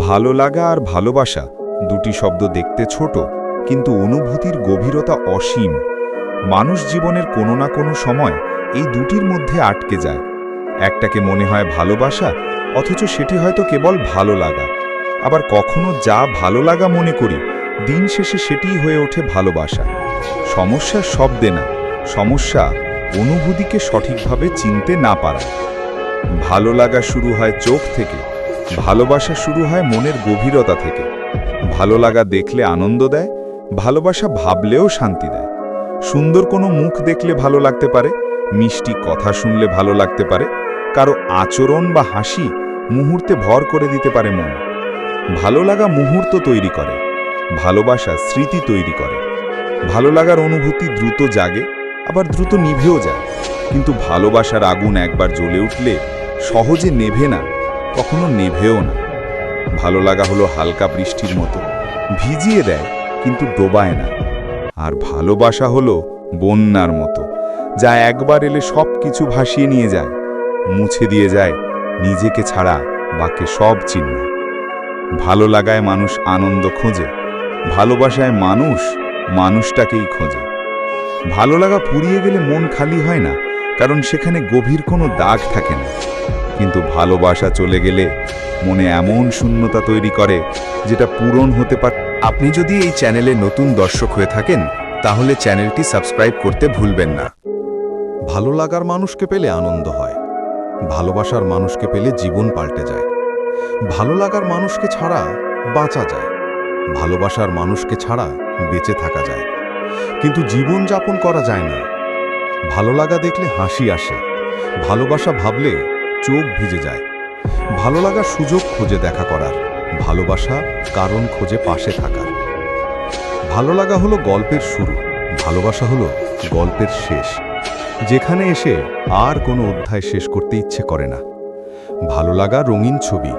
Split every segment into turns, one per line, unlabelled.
ভালো লাগা আর ভালোবাসা দুটি শব্দ দেখতে ছোট, কিন্তু অনুভূতির গভীরতা অসীম। মানুষ জীবনের কোনো না কোনো সময় এই দুটির মধ্যে আটকে যায়। একটাকে মনে হয় ভালোবাসা, অথচ সেটি হয়তো কেবল ভালো লাগা। আবার কখনো যা ভালো লাগা মনে করি, দিন শেষে সেটিই হয়ে ওঠে ভালোবাসা। সমস্যা শব্দে না, সমস্যা অনুভূতিকে সঠিকভাবে চিনতে না পারা ভালো লাগা শুরু হয় চোখ থেকে ভালোবাসা শুরু হয় মনের গভীরতা থেকে। ভালো লাগা দেখলে আনন্দ দেয়, ভালোবাসা ভাবলেও শান্তি দেয়। সুন্দর কোনো মুখ দেখলে ভালো লাগতে পারে, মিষ্টি কথা শুনলে ভালো লাগতে পারে, কারও আচরণ বা হাসি মুহূর্তে ভর করে দিতে পারে মন। ভালো লাগা মুহূর্ত তৈরি করে, ভালোবাসা স্মৃতি তৈরি করে। ভালো লাগার অনুভূতি দ্রুত জাগে, আবার দ্রুত নিভেও যায়। কিন্তু ভালোবাসার আগুন একবার জ্বলে উঠলে সহজে নেভে না। কখনো নেভেও না। ভালো লাগা হলো হালকা বৃষ্টির মতো। ভিজিয়ে দেয়, কিন্তু ডোবায় না। আর ভালোবাসা হলো বন্যার মতো। যা একবার এলে সব কিছু ভাসিয়ে নিয়ে যায়। মুছে দিয়ে যায় নিজেকে ছাড়া বাকি সব চিহ্ন। ভালো লাগায় মানুষ আনন্দ খোঁজে। ভালোবাসায় মানুষ মানুষটাকেই খোঁজে। ভালো লাগা পুড়িয়ে গেলে মন খালি হয় না, কারণ সেখানে গভীর কোনো দাগ থাকে না। কিন্তু ভালোবাসা চলে গেলে মনে এমন শূন্যতা তৈরি করে যেটা পূরণ হতে পারে
আপনি যদি এই চ্যানেলে নতুন দর্শক হয়ে থাকেন, তাহলে চ্যানেলটি সাবস্ক্রাইব করতে ভুলবেন না। ভালো লাগার মানুষকে পেলে আনন্দ হয়, ভালোবাসার মানুষকে পেলে জীবন পাল্টে যায়। ভালো লাগার মানুষকে ছাড়া বাঁচা যায়, ভালোবাসার মানুষকে ছাড়া বেঁচে থাকা যায়। কিন্তু জীবন যাপন করা যায় না। ভালো লাগা দেখলে হাসি আসে, ভালোবাসা ভাবলে চোখ ভিজে যায়। ভালো লাগার সুযোগ খোঁজে দেখা করার, ভালোবাসা কারণ খোঁজে পাশে থাকার। ভালো লাগা হলো গল্পের শুরু, ভালোবাসা হলো গল্পের শেষ। যেখানে এসে আর কোনো অধ্যায় শেষ করতে ইচ্ছে করে না। ভালো লাগা রঙিন ছবি,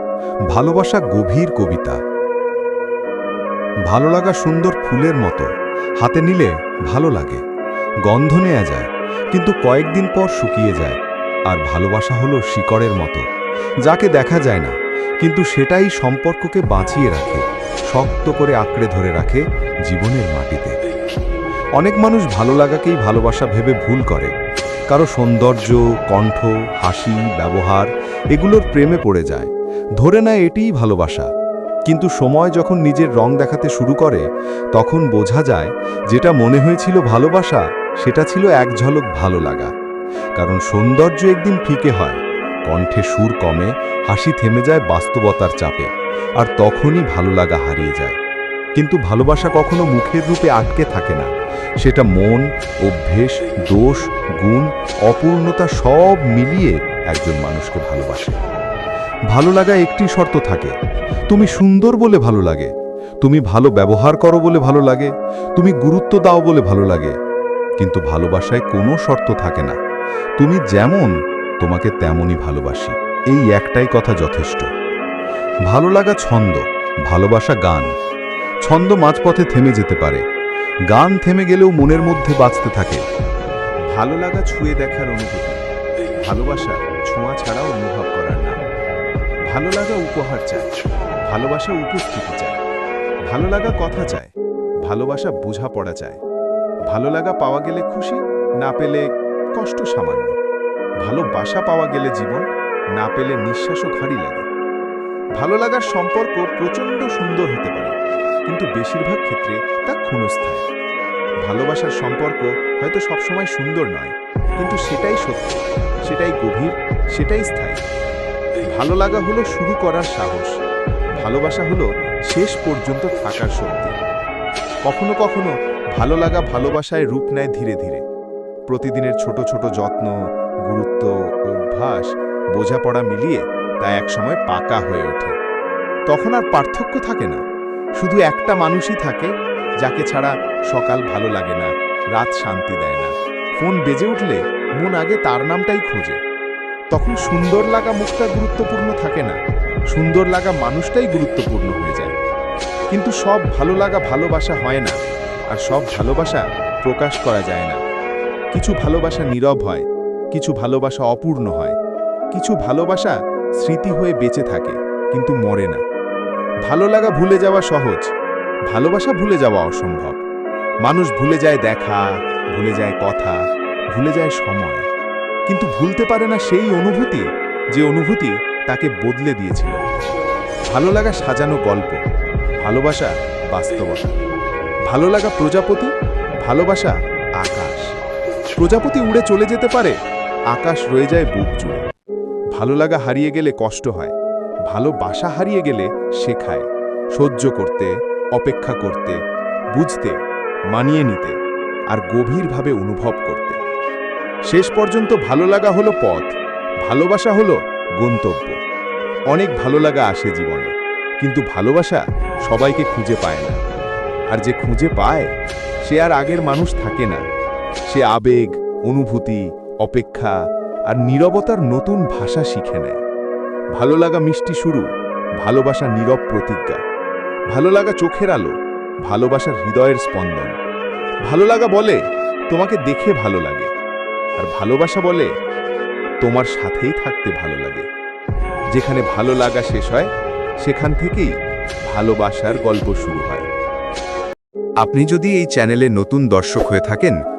ভালোবাসা গভীর কবিতা। ভালো লাগা সুন্দর ফুলের মতো, হাতে নিলে ভালো লাগে। গন্ধ নেয়া যায়, কিন্তু কয়েকদিন পর শুকিয়ে যায়। আর ভালোবাসা হলো শিকড়ের মতো, যাকে দেখা যায় না, কিন্তু সেটাই সম্পর্ককে বাঁচিয়ে রাখে, শক্ত করে আঁকড়ে ধরে রাখে জীবনের মাটিতে। অনেক মানুষ ভালো লাগাকেই ভালোবাসা ভেবে ভুল করে। কারও সৌন্দর্য, কণ্ঠ, হাসি, ব্যবহার এগুলোর প্রেমে পড়ে যায়। ধরে নেয় এটিই ভালোবাসা। কিন্তু সময় যখন নিজের রং দেখাতে শুরু করে, তখন বোঝা যায় যেটা মনে হয়েছিল ভালোবাসা, সেটা ছিল এক ঝলক ভালো লাগা। কারণ সৌন্দর্য একদিন ফিকে হয়। কণ্ঠে সুর কমে, হাসি থেমে যায় বাস্তবতার চাপে, আর তখনই ভালো লাগা হারিয়ে যায়। কিন্তু ভালোবাসা কখনো মুখের রূপে আটকে থাকে না। সেটা মন, অভ্যেস, দোষ, গুণ, অপূর্ণতা সব মিলিয়ে একজন মানুষকে ভালোবাসে। ভালো লাগা একটি শর্ত থাকে। তুমি সুন্দর বলে ভালো লাগে। তুমি ভালো ব্যবহার করো বলে ভালো লাগে। তুমি গুরুত্ব দাও বলে ভালো লাগে। কিন্তু ভালোবাসায় কোনো শর্ত থাকে না। তুমি যেমন তোমাকে তেমনই ভালোবাসি। এই একটাই কথা যথেষ্ট। ভালো লাগা ছন্দ, ভালোবাসা গান। ছন্দ মাঝপথে থেমে যেতে পারে। গান থেমে গেলেও মনের মধ্যে বাঁচতে থাকে।
ভালো লাগা ছুঁয়ে দেখার অনুভূতি। ভালোবাসা ছোঁয়া ছাড়াও অনুভব করার নাম। ভালো লাগা উপহার চায়। ভালোবাসা উপস্থিতি চায়। ভালো লাগা কথা চায়। ভালোবাসা বোঝাপড়া চায়। ভালো লাগা পাওয়া গেলে খুশি, না পেলে কষ্ট সামান্য। ভালোবাসা পাওয়া গেলে জীবন, না পেলে নিঃশ্বাসও ভারী লাগে। ভালো লাগার সম্পর্ক প্রচণ্ড সুন্দর হতে পারে, কিন্তু বেশিরভাগ ক্ষেত্রে তা ক্ষণস্থায়ী। ভালোবাসার সম্পর্ক হয়তো সবসময় সুন্দর নয়, কিন্তু সেটাই সত্য, সেটাই গভীর, সেটাই স্থায়ী। ভালো লাগা হলো শুরু করার সাহস, ভালোবাসা হলো শেষ পর্যন্ত থাকার শক্তি। কখনো কখনো ভালো লাগা ভালোবাসায় রূপ নেয় ধীরে ধীরে। প্রতিদিনের ছোট ছোট যত্ন, গুরুত্ব অভ্যাস বোঝাপড়া মিলিয়ে তা একসময় পাকা হয়ে ওঠে। তখন আর পার্থক্য থাকে না। শুধু একটা মানুষই থাকে যাকে ছাড়া সকাল ভালো লাগে না, রাত শান্তি দেয় না। ফোন বেজে উঠলে মন আগে তার নামটাই খোঁজে। তখন সুন্দর লাগা মুখটা গুরুত্বপূর্ণ থাকে না, সুন্দর লাগা মানুষটাই গুরুত্বপূর্ণ হয়ে যায়। কিন্তু সব ভালো লাগা ভালোবাসা হয় না, আর সব ভালোবাসা প্রকাশ করা যায় না। কিছু ভালোবাসা নীরব হয়, কিছু ভালোবাসা অপূর্ণ হয়, কিছু ভালোবাসা স্মৃতি হয়ে বেঁচে থাকে, কিন্তু মরে না। ভালো লাগা ভুলে যাওয়া সহজ, ভালোবাসা ভুলে যাওয়া অসম্ভব। মানুষ ভুলে যায় দেখা, ভুলে যায় কথা, ভুলে যায় সময়। কিন্তু ভুলতে পারে না সেই অনুভূতি, যে অনুভূতি তাকে বদলে দিয়েছিল। ভালো লাগা সাজানো গল্প, ভালোবাসা বাস্তবতা। ভালো লাগা প্রজাপতি, ভালোবাসা আকাশ। প্রজাপতি উড়ে চলে যেতে পারে? আকাশ রয়ে যায় বুক জুড়ে। ভালো লাগা হারিয়ে গেলে কষ্ট হয়। ভালোবাসা হারিয়ে গেলে শেখায়। সহ্য করতে, অপেক্ষা করতে, বুঝতে, মানিয়ে নিতে আর গভীরভাবে অনুভব করতে। শেষ পর্যন্ত ভালো লাগা হলো পথ। ভালোবাসা হলো গন্তব্য। অনেক ভালো লাগা আসে জীবনে, কিন্তু ভালোবাসা সবাইকে খুঁজে পায় না। আর যে খুঁজে পায়, সে আর আগের মানুষ থাকে না। সে আবেগ, অনুভূতি, অপেক্ষা আর নীরবতার নতুন ভাষা শিখে নেয়। ভালো লাগা মিষ্টি শুরু, ভালোবাসা নীরব প্রতিজ্ঞা। ভালো লাগা চোখের আলো, ভালোবাসার হৃদয়ের স্পন্দন। ভালো লাগা বলে, তোমাকে দেখে ভালো লাগে। আর ভালোবাসা বলে, তোমার সাথেই থাকতে ভালো লাগে। যেখানে ভালো লাগা শেষ হয়, সেখান থেকেই ভালোবাসার গল্প শুরু হয়। আপনি যদি এই চ্যানেলে নতুন দর্শক হয়ে থাকেন